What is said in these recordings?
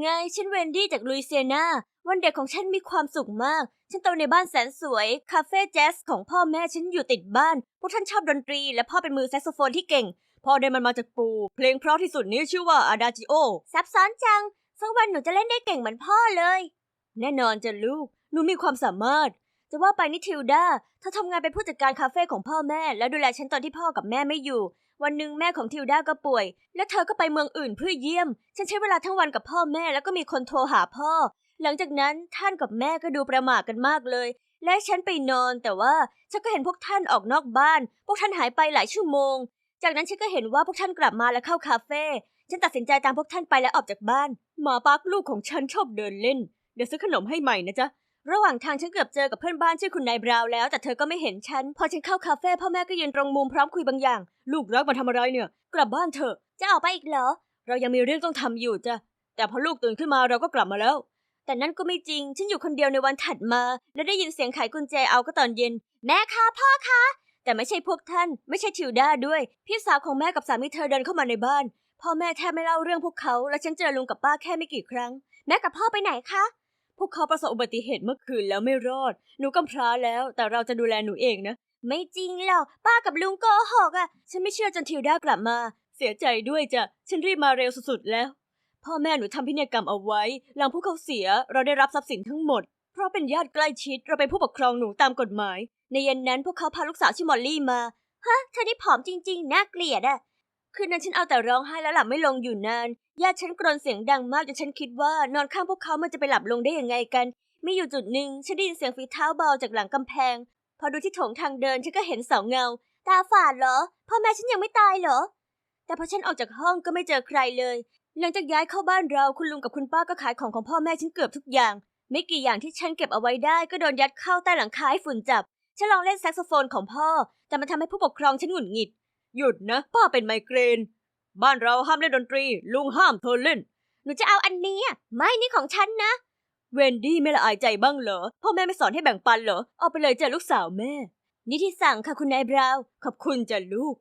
ไงฉันเวนดี้จากลุยเซียนา วันเด็กของฉันมีความสุขมาก ฉันโตในบ้านแสนสวย คาเฟ่แจ๊สของพ่อแม่ฉันอยู่ติดบ้าน พวกท่านชอบดนตรี และพ่อเป็นมือแซกโซโฟนที่เก่ง พ่อได้มันมาจากปู่ เพลงเพราะที่สุดนี้ชื่อว่าอาดาจิโอ ซับซ้อนจัง สักวันหนูจะเล่นได้เก่งเหมือนพ่อเลย แน่นอนจ้ะลูก หนูมีความสามารถ จะว่าไปนี่ทิวดาเธอทำงานเป็นผู้จัดการคาเฟ่ของพ่อแม่ แล้วดูแลฉันตอนที่พ่อกับแม่ไม่อยู่ วันหนึ่งแม่ของทิวดาก็ป่วย และเธอก็ไปเมืองอื่นเพื่อเยี่ยม ฉันใช้เวลาทั้งวันกับพ่อแม่แล้วก็มีคนโทรหาพ่อ หลังจากนั้นท่านกับแม่ก็ดูประหม่ากันมากเลย และฉันไปนอน แต่ว่าฉันก็เห็นพวกท่านออกนอกบ้าน พวกท่านหายไปหลายชั่วโมง จากนั้นฉันก็เห็นว่าพวกท่านกลับมาและเข้าคาเฟ่ฉันตัดสินใจตามพวกท่านไปและออกจากบ้าน หมาปักลูกของฉันชอบเดินเล่น เดี๋ยวซื้อขนมให้ใหม่นะจ๊ะ ระหว่างทางฉันเกือบเจอกับเพื่อนบ้านชื่อคุณนายบราวน์แล้ว แต่เธอก็ไม่เห็นฉัน พอฉันเข้าคาเฟ่พ่อแม่ก็ยืนตรงมุมพร้อมคุยบางอย่าง ลูกรักมาทำอะไรเนี่ย กลับบ้านเถอะ จะออกไปอีกเหรอ เรายังมีเรื่องต้องทำอยู่จ้ะ แต่พอลูกตื่นขึ้นมาเราก็กลับมาแล้ว แต่นั่นก็ไม่จริง ฉันอยู่คนเดียวในวันถัดมา และได้ยินเสียงไขกุญแจเอาก็ตอนเย็น แม่คะพ่อคะ แต่ไม่ใช่พวกท่าน ไม่ใช่ทิวดาด้วย พี่สาวของแม่กับสามีเธอเดินเข้ามาในบ้าน พ่อแม่แทบไม่เล่าเรื่องพวกเขา และฉันเจอลุงกับป้าแค่ไม่กี่ครั้ง แม่กับพ่อไปไหนคะ พวกเขาประสบอุบัติเหตุเมื่อคืนแล้วไม่รอด หนูกำพร้าแล้ว แต่เราจะดูแลหนูเองนะ ไม่จริงหรอก ป้ากับลุงโกหกอะฉันไม่เชื่อจนทิวด้ากลับมา เสียใจด้วยจ้ะ ฉันรีบมาเร็วสุดๆแล้ว พ่อแม่หนูทำพินัยกรรมเอาไว้ หลังพวกเขาเสีย เราได้รับทรัพย์สินทั้งหมด เพราะเป็นญาติใกล้ชิด เราเป็นผู้ปกครองหนูตามกฎหมาย ในเย็นนั้นพวกเขาพาลูกสาวชื่อมอลลี่มา ฮะ เธอนี่ผอมจริง ๆ น่าเกลียดอะ คืนนั้นฉันเอาแต่ร้องไห้แล้วหลับไม่ลงอยู่นาน ญาติฉันกรนเสียงดังมากจนฉันคิดว่านอนข้างพวกเขามันจะไปหลับลงได้ยังไงกัน มีอยู่จุดหนึ่งฉันได้ยินเสียงฝีเท้าเบาจากหลังกำแพง พอดูที่โถงทางเดินฉันก็เห็นเสาเงา ตาฝาดเหรอ พ่อแม่ฉันยังไม่ตายเหรอ แต่พอฉันออกจากห้องก็ไม่เจอใครเลย หลังจากย้ายเข้าบ้านเราคุณลุงกับคุณป้าก็ขายของของพ่อแม่ฉันเกือบทุกอย่าง ไม่กี่อย่างที่ฉันเก็บเอาไว้ได้ก็โดนยัดเข้าใต้หลังคาให้ฝุ่นจับ ฉันลองเล่นแซกโซโฟนของพ่อ แต่มันทำให้ผู้ปกครองฉันหงุดหงิด หยุดนะ ป้าเป็นไมเกรน บ้านเราห้ามเล่นดนตรี ลุงห้ามเธอเล่น หนูจะเอาอันนี้อะไม่นี่ของฉันนะ เวนดี้ไม่ละอายใจบ้างเหรอ พ่อแม่ไม่สอนให้แบ่งปันเหรอ เอาไปเลยจ้ะลูกสาวแม่ นี่ที่สั่งค่ะคุณนายบราวน์ขอบคุณจ้ะลูก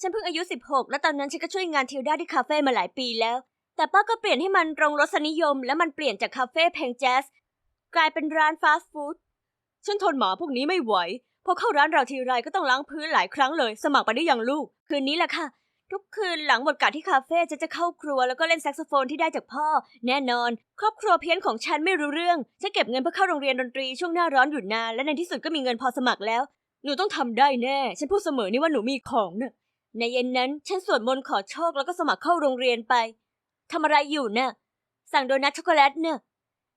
ฉันเพิ่งอายุ 16 และตอนนั้นฉันก็ช่วยงานทิวด้าที่คาเฟ่มาหลายปีแล้ว แต่ป้าก็เปลี่ยนให้มันตรงรสนิยม และมันเปลี่ยนจากคาเฟ่เพลงแจ๊สกลายเป็นร้านฟาสต์ฟู้ด ฉันทนหมาพวกนี้ไม่ไหว พอเข้าร้านเราทีไรก็ต้องล้างพื้นหลายครั้งเลย สมัครไปได้อยังลูก คืนนี้แหละค่ะ ทุกคืนหลังบทกะที่คาเฟ่จะจะเข้าครัวแล้วก็เล่นแซกโซโฟนที่ได้จากพ่อ แน่นอน ครอบครัวเพี้ยนของฉันไม่รู้เรื่องฉันเก็บเงินเพื่อเข้าโรงเรียนดนตรีช่วงหน้าร้อนอยู่นานและในที่สุดก็มีเงินพอสมัครแล้ว หนูต้องทำได้แน่ ฉันพูดเสมอนี่ว่าหนูมีของเนะ่ะในเย็นนั้นฉันสวดมนต์ขอโชคแล้วก็สมัครเข้าโรงเรียนไปทำอะไรอยู่น่ะสั่งโดนัทช็อกโกแลตเน่ะ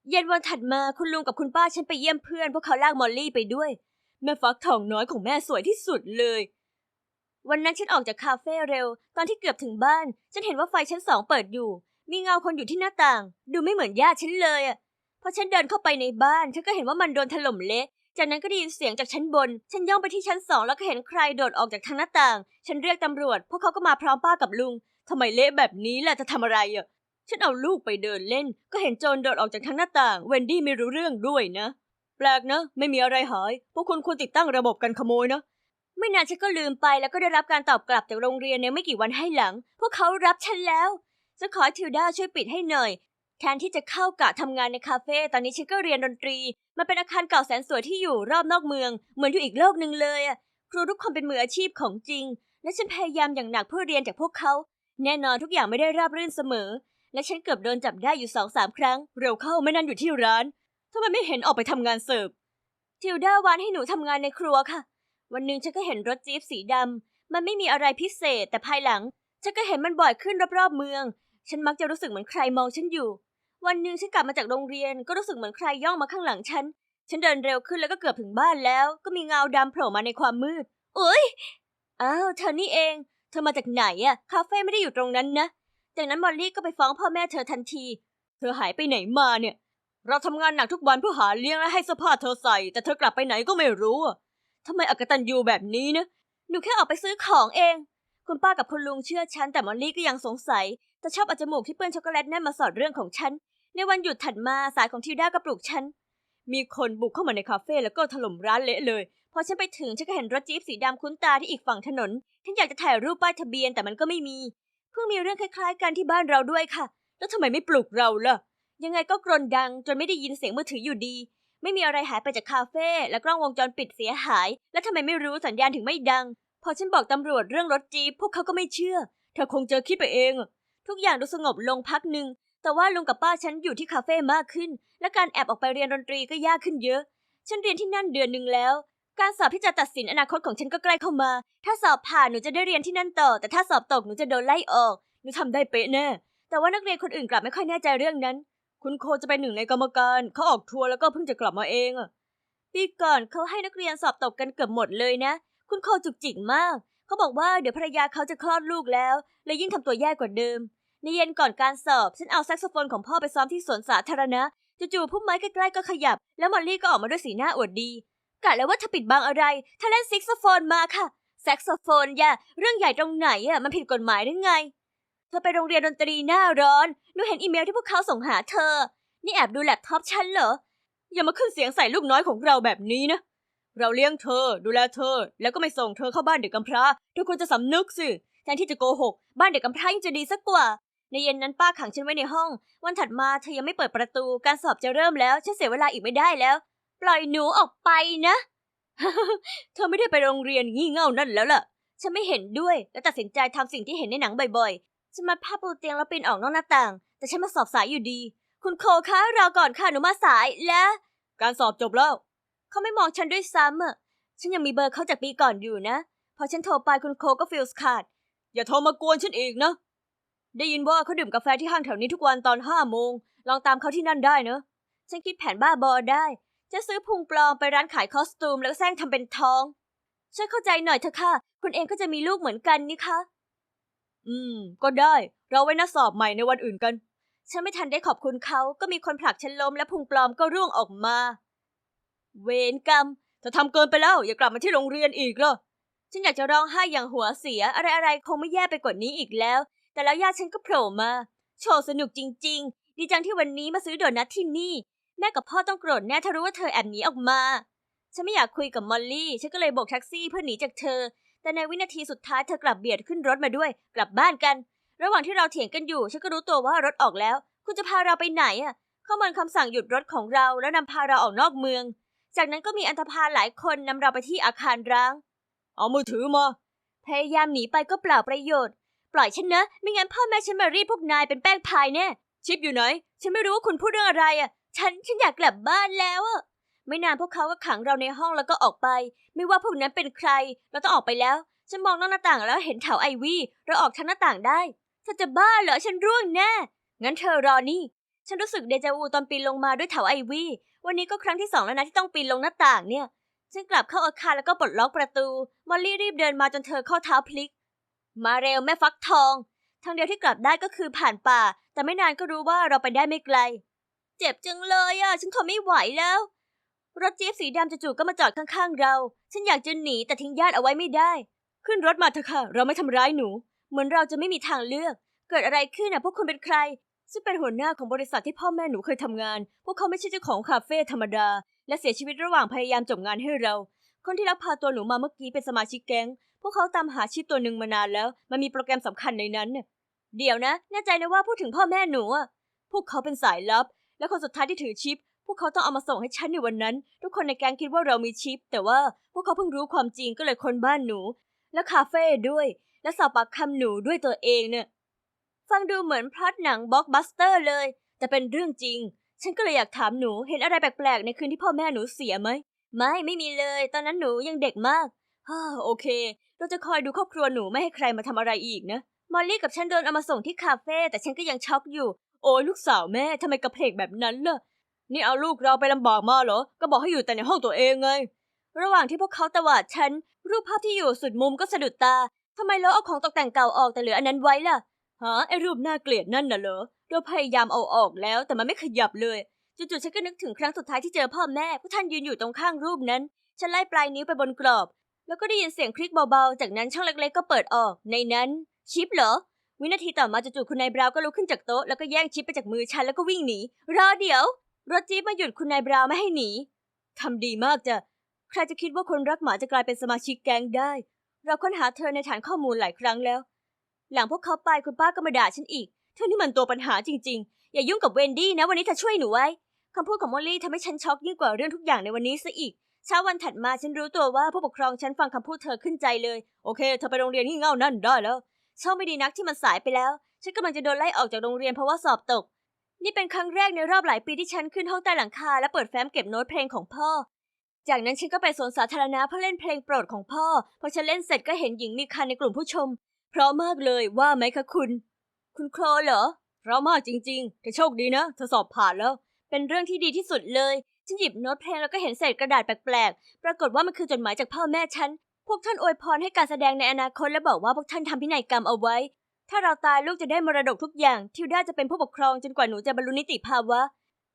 เย็นวันถัดมาคุณลุงกับคุณป้าฉันไปเยี่ยมเพื่อนพวกเขาลากมอลลี่ไปด้วย แม่ฟักทองน้อยของแม่สวยที่สุดเลย วันนั้นฉันออกจากคาเฟ่เร็ว ตอนที่เกือบถึงบ้าน ฉันเห็นว่าไฟชั้นสองเปิดอยู่ มีเงาคนอยู่ที่หน้าต่าง ดูไม่เหมือนญาติฉันเลยอะพอฉันเดินเข้าไปในบ้านฉันก็เห็นว่ามันโดนถล่มเละจากนั้นก็ได้ยินเสียงจากชั้นบน ฉันย่องไปที่ชั้นสองแล้วก็เห็นใครโดดออกจากทางหน้าต่าง ฉันเรียกตำรวจ พวกเขาก็มาพร้อมป้ากับลุง ทำไมเละแบบนี้ล่ะ จะทำอะไรอะ ฉันเอาลูกไปเดินเล่น ก็เห็นโจรโดดออกจากทางหน้าต่าง เวนดี้ไม่รู้เรื่องด้วยนะ แปลกนะ ไม่มีอะไรหาย พวกคุณควรติดตั้งระบบกันขโมยนะ ไม่นานฉันก็ลืมไปแล้วก็ได้รับการตอบกลับจากโรงเรียนในไม่กี่วันให้หลัง พวกเขารับฉันแล้วจะขอทิวดาช่วยปิดให้หน่อย แทนที่จะเข้ากะทำงานในคาเฟ่ตอนนี้ฉันก็เรียนดนตรี มันเป็นอาคารเก่าแสนสวยที่อยู่รอบนอกเมือง เหมือนอยู่อีกโลกหนึ่งเลยอะครูทุกคนเป็นมืออาชีพของจริง และฉันพยายามอย่างหนักเพื่อเรียนจากพวกเขา แน่นอนทุกอย่างไม่ได้ราบรื่นเสมอ และฉันเกือบโดนจับได้อยู่สองสามครั้ง เร็วเข้าไม่นั่นอยู่ที่ร้าน ทำไมไม่เห็นออกไปทำงานเสิร์ฟ ทิวดาวานให้หนูทำงานในครัวค่ะ วันหนึ่งฉันก็เห็นรถจี๊ปสีดำ มันไม่มีอะไรพิเศษ แต่ภายหลัง ฉันก็เห็นมันบ่อยขึ้นรอบๆเมือง ฉันมักจะรู้สึกเหมือนใครมองฉันอยู่ วันหนึ่งฉันกลับมาจากโรงเรียน ก็รู้สึกเหมือนใครย่องมาข้างหลังฉัน ฉันเดินเร็วขึ้นแล้วก็เกือบถึงบ้านแล้ว ก็มีเงาดำโผล่มาในความมืดเอ้ย อ้าวเธอนี่เอง เธอมาจากไหนอะคาเฟ่ไม่ได้อยู่ตรงนั้นนะ จากนั้นมอลลี่ก็ไปฟ้องพ่อแม่เธอทันที เธอหายไปไหนมาเนี่ย เราทำงานหนักทุกวันเพื่อหาเลี้ยงและให้เสื้อผ้าเธอใส่ แต่เธอกลับไปไหนก็ไม่รู้ทำไมอกตันยูแบบนี้นะหนูแค่ออกไปซื้อของเอง คุณป้ากับคุณลุงเชื่อฉันแต่มอลลี่ก็ยังสงสัย แต่ชอบเอาจมูกที่เปื้อนช็อกโกแลตนั่นมาสอดเรื่องของฉัน ในวันหยุดถัดมาสายของทิวด้าก็ปลุกฉัน มีคนบุกเข้ามาในคาเฟ่แล้วก็ถล่มร้านเละเลย พอฉันไปถึงฉันก็เห็นรถจี๊ปสีดำคุ้นตาที่อีกฝั่งถนน ฉันอยากจะถ่ายรูปป้ายทะเบียนแต่มันก็ไม่มี เพิ่งมีเรื่องคล้ายๆ กันที่บ้านเราด้วยค่ะ แล้วทำไมไม่ปลุกเราล่ะ ยังไงก็กรนดังจนไม่ได้ยินเสียงมือถืออยู่ดี ไม่มีอะไรหายไปจากคาเฟ่และกล้องวงจรปิดเสียหาย แล้วทำไมไม่รู้สัญญาณถึงไม่ดัง พอฉันบอกตำรวจเรื่องรถจีพวกเขาก็ไม่เชื่อ เธอคงเจอคิดไปเอง ทุกอย่างดูสงบลงพักหนึ่งแต่ว่าลุงกับป้าฉันอยู่ที่คาเฟ่มากขึ้น และการแอบออกไปเรียนดนตรีก็ยากขึ้นเยอะ ฉันเรียนที่นั่นเดือนหนึ่งแล้ว การสอบที่จะตัดสินอนาคตของฉันก็ใกล้เข้ามา ถ้าสอบผ่านหนูจะได้เรียนที่นั่นต่อ แต่ถ้าสอบตกหนูจะโดนไล่ออก หนูทำได้เป๊ะแน่ แต่ว่านักเรียนคนอื่นกลับไม่ค่อยแน่ใจเรื่องนั้น คุณโคจะเป็นหนึ่งในกรรมการเขาออกทัวร์แล้วก็เพิ่งจะกลับมาเองอะปีก่อนเขาให้นักเรียนสอบตกกันเกือบหมดเลยนะ คุณโคจุกจิกมาก เขาบอกว่าเดี๋ยวภรรยาเขาจะคลอดลูกแล้วเลยยิ่งทำตัวแย่กว่าเดิม ในเย็นก่อนการสอบ ฉันเอาแซกโซโฟนของพ่อไปซ้อมที่สวนสาธารณะจู่ๆพุ่มไม้ใกล้ๆก็ขยับ แล้วมอลลี่ก็ออกมาด้วยสีหน้าอวดดีกะแล้วว่าเธอปิดบังอะไรเธอเล่นแซกโซโฟนมาค่ะแซกโซโฟนอย่าเรื่องใหญ่ตรงไหนอะมันผิดกฎหมายหรือไง ธอไปโรงเรียนดนตรีหน้าร้อน หนูเห็นอีเมลที่พวกเขาส่งหาเธอ นี่แอบดูแล็ปท็อปฉันเหรอ อย่ามาขึ้นเสียงใส่ลูกน้อยของเราแบบนี้นะ เราเลี้ยงเธอ ดูแลเธอ แล้วก็ไม่ส่งเธอเข้าบ้านเด็กกำพร้าเธอควรจะสำนึกสิ แทนที่จะโกหก บ้านเด็กกำพร้ายังจะดีสักกว่า ในเย็นนั้นป้าขังฉันไว้ในห้อง วันถัดมาเธอยังไม่เปิดประตู การสอบจะเริ่มแล้ว ฉันเสียเวลาอีกไม่ได้แล้ว ปล่อยหนูออกไปนะ เธอไม่ได้ไปโรงเรียนงี่เง่านั่นแล้วล่ะ ฉันไม่เห็นด้วย และตัดสินใจทำสิ่งที่เห็นในหนังบ่อย ๆฉันมาผ้าปูเตียงแล้วปีนออกนอกหน้าต่าง แต่ฉันมาสอบสายอยู่ดี คุณโคคะรอก่อนค่ะหนูมาสายและ การสอบจบแล้ว เขาไม่มองฉันด้วยซ้ำอะฉันยังมีเบอร์เขาจากปีก่อนอยู่นะ พอฉันโทรไปคุณโคก็ฟิลส์ขาด อย่าโทรมากวนฉันอีกนะ ได้ยินว่าเขาดื่มกาแฟที่ห้างแถวนี้ทุกวันตอนห้าโมง ลองตามเขาที่นั่นได้เนอะ ฉันคิดแผนบ้าบอได้ จะซื้อพุงปลอมไปร้านขายคอสตูมแล้วก็แซงทำเป็นท้องช่วยเข้าใจหน่อยเถอะค่ะ คุณเองก็จะมีลูกเหมือนกันนี่คะ อืม ก็ได้ เราไว้นัดสอบใหม่ในวันอื่นกัน ฉันไม่ทันได้ขอบคุณเขาก็มีคนผลักฉันล้มและพุงปลอมก็ร่วงออกมา เวรกรรมเธอทำเกินไปแล้ว อย่ากลับมาที่โรงเรียนอีกเหรอฉันอยากจะร้องไห้อย่างหัวเสียอะไรๆคงไม่แย่ไปกว่านี้อีกแล้ว แต่แล้วญาติฉันก็โผล่มา โชว์สนุกจริง ๆ ดีจังที่วันนี้มาซื้อโดนัทที่นี่ แม่กับพ่อต้องโกรธแน่ถ้ารู้ว่าเธอแอบหนีออกมา ฉันไม่อยากคุยกับมอลลี่ ฉันก็เลยโบกแท็กซี่เพื่อหนีจากเธอ แต่ในวินาทีสุดท้ายเธอกลับเบียดขึ้นรถมาด้วย กลับบ้านกัน ระหว่างที่เราเถียงกันอยู่ ฉันก็รู้ตัวว่ารถออกแล้ว คุณจะพาเราไปไหนอะเข้อมูลคำสั่งหยุดรถของเราแล้วนำพาเราออกนอกเมือง จากนั้นก็มีอันธพาลหลายคนนำเราไปที่อาคารร้าง เอามือถือมา พยายามหนีไปก็เปล่าประโยชน์ ปล่อยฉันนะ ไม่งั้นพ่อแม่ฉันมารีดพวกนายเป็นแป้งพายแน่ ชิปอยู่ไหน ฉันไม่รู้ว่าคุณพูดเรื่องอะไรอะ ฉัน ฉันอยากกลับบ้านแล้วอะ ไม่นานพวกเขาก็ขังเราในห้องแล้วก็ออกไป ไม่ว่าพวกนั้นเป็นใคร เราต้องออกไปแล้ว ฉันมองนอกหน้าต่างแล้วเห็นแถวไอวี่เราออกทางหน้าต่างได้เธอจะบ้าเหรอฉันร่วงแน่ งั้นเธอรอนี่ ฉันรู้สึกเดจาวูตอนปีนลงมาด้วยแถวไอวี่วันนี้ก็ครั้งที่สองแล้วนะที่ต้องปีนลงหน้าต่างเนี่ย ฉันกลับเข้าอาคารแล้วก็ปลดล็อกประตู มอลลี่รีบเดินมาจนเธอเข้าเท้าพลิก มาเร็วแม่ฟักทอง ทางเดียวที่กลับได้ก็คือผ่านป่า แต่ไม่นานก็รู้ว่าเราไปได้ไม่ไกล เจ็บจังเลยอะ ฉันทนไม่ไหวแล้ว รถจี๊ปสีดำจู่ๆก็มาจอดข้างๆเรา ฉันอยากจะหนีแต่ทิ้งญาติเอาไว้ไม่ได้ ขึ้นรถมาเถอะค่ะ เราไม่ทำร้ายหนู เหมือนเราจะไม่มีทางเลือก เกิดอะไรขึ้นอะพวกคุณเป็นใครซึ่งเป็นหัวหน้าของบริษัทที่พ่อแม่หนูเคยทำงาน พวกเขาไม่ใช่เจ้าของคาเฟ่ธรรมดา และเสียชีวิตระหว่างพยายามจบงานให้เรา คนที่ลักพาตัวหนูมาเมื่อกี้เป็นสมาชิกแก๊ง พวกเขาตามหาชิปตัวหนึ่งมานานแล้ว มันมีโปรแกรมสำคัญในนั้นน่ะเดี๋ยวนะ แน่ใจนะว่าพูดถึงพ่อแม่หนูอะ พวกเขาเป็นสายลับ และคนสุดท้ายที่ถือชิป พวกเขาต้องเอามาส่งให้ฉันในวันนั้น ทุกคนในแก๊งคิดว่าเรามีชิป แต่ว่าพวกเขาเพิ่งรู้ความจริงก็เลยคนบ้านหนู และคาเฟ่ด้วย และสอบปากคำหนูด้วยตัวเองเนี่ยฟังดูเหมือนพล็อตหนังบล็อกบัสเตอร์เลย แต่เป็นเรื่องจริง ฉันก็เลยอยากถามหนูเห็นอะไรแปลกๆ ในคืนที่พ่อแม่หนูเสียไหม ไม่ไม่มีเลย ตอนนั้นหนูยังเด็กมากฮ่าโอเค เราจะคอยดูครอบครัวหนูไม่ให้ใครมาทำอะไรอีกนะ มอลลี่กับฉันโดนเอามาส่งที่คาเฟ่แต่ฉันก็ยังช็อกอยู่ โอ้ยลูกสาวแม่ทำไมกระเพกแบบนั้นล่ะ นี่เอาลูกเราไปลำบากมาเหรอ ก็บอกให้อยู่แต่ในห้องตัวเองไง ระหว่างที่พวกเขาตวาดฉัน รูปภาพที่อยู่สุดมุมก็สะดุดตา ทำไมเราเอาของตกแต่งเก่าออกแต่เหลืออันนั้นไว้ล่ะ ฮะไอรูปน่าเกลียดนั่นน่ะเหรอ เราพยายามเอาออกแล้วแต่มันไม่ขยับเลยจู่ๆฉันก็นึกถึงครั้งสุดท้ายที่เจอพ่อแม่พวกท่านยืนอยู่ตรงข้างรูปนั้น ฉันไล่ปลายนิ้วไปบนกรอบ แล้วก็ได้ยินเสียงคลิกเบาๆ จากนั้นช่องเล็กๆก็เปิดออก ในนั้น ชิปเหรอ วินาทีต่อมาจู่ๆคุณนายบราวน์ก็ลุกขึ้นจากโต๊ะแล้วก็แย่งชิปไปจากมือฉันแล้วก็วิ่งหนีรอเดี๋ยว รถจี๊ปมาหยุดคุณนายบราวน์ไม่ให้หนีทำดีมากจ้ะใครจะคิดว่าคนรักหมาจะกลายเป็นสมาชิกแก๊งได้ เราค้นหาเธอในฐานข้อมูลหลายครั้งแล้ว หลังพวกเขาไปคุณป้าก็มาด่าฉันอีก เธอนี่มันตัวปัญหาจริงๆ อย่ายุ่งกับเวนดี้นะวันนี้เธอช่วยหนูไว้คำพูดของมอลลี่ทำให้ฉันช็อกยิ่งกว่าเรื่องทุกอย่างในวันนี้ซะอีกเช้าวันถัดมาฉันรู้ตัวว่าผู้ปกครองฉันฟังคำพูดเธอขึ้นใจเลย โอเคเธอไปโรงเรียนงี่เง่านั่นได้แล้วโชคไม่ดีนักที่มันสายไปแล้ว ฉันกำลังจะโดนไล่ออกจากโรงเรียนเพราะว่าสอบตก นี่เป็นครั้งแรกในรอบหลายปีที่ฉันขึ้นห้องใต้หลังคาและเปิดแฟ้มเก็บโน้ตเพลงของพ่อ จากนั้นฉันก็ไปสวนสาธารณะเพื่อเล่นเพลงโปรดของพ่อ พอฉันเล่นเสร็จก็เห็นหญิงมีคันในกลุ่มผู้ชม เพราะมากเลยว่าไหมคะคุณ คุณโคลเหรอ เพราะมากจริงๆแต่โชคดีนะเธอสอบผ่านแล้ว เป็นเรื่องที่ดีที่สุดเลย ฉันหยิบโน้ตเพลงแล้วก็เห็นเศษกระดาษแปลกๆ ปรากฏว่ามันคือจดหมายจากพ่อแม่ฉัน พวกท่านอวยพรให้การแสดงในอนาคตและบอกว่าพวกท่านทำพินัยกรรมเอาไว้ ถ้าเราตายลูกจะได้มรดกทุกอย่าง ทิวด้าจะเป็นผู้ปกครองจนกว่าหนูจะบรรลุนิติภาวะ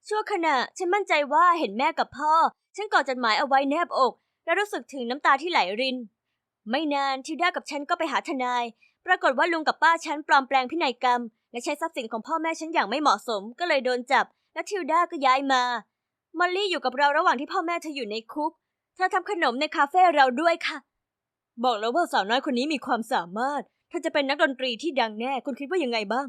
ชั่วขณะ ฉันมั่นใจว่าเห็นแม่กับพ่อ ฉันกอดจดหมายเอาไว้แนบอก และรู้สึกถึงน้ำตาที่ไหลริน ไม่นานทิวด้ากับฉันก็ไปหาทนาย ปรากฏว่าลุงกับป้าฉันปลอมแปลงพินัยกรรม และใช้ทรัพย์สินของพ่อแม่ฉันอย่างไม่เหมาะสม ก็เลยโดนจับ และทิวด้าก็ย้ายมา มอลลี่อยู่กับเราระหว่างที่พ่อแม่เธออยู่ในคุก เธอทำขนมในคาเฟ่เราด้วยค่ะ บอกแล้วว่าสาวน้อยคนนี้มีความสามารถ เธอจะเป็นนักดนตรีที่ดังแน่ คุณคิดว่ายังไงบ้าง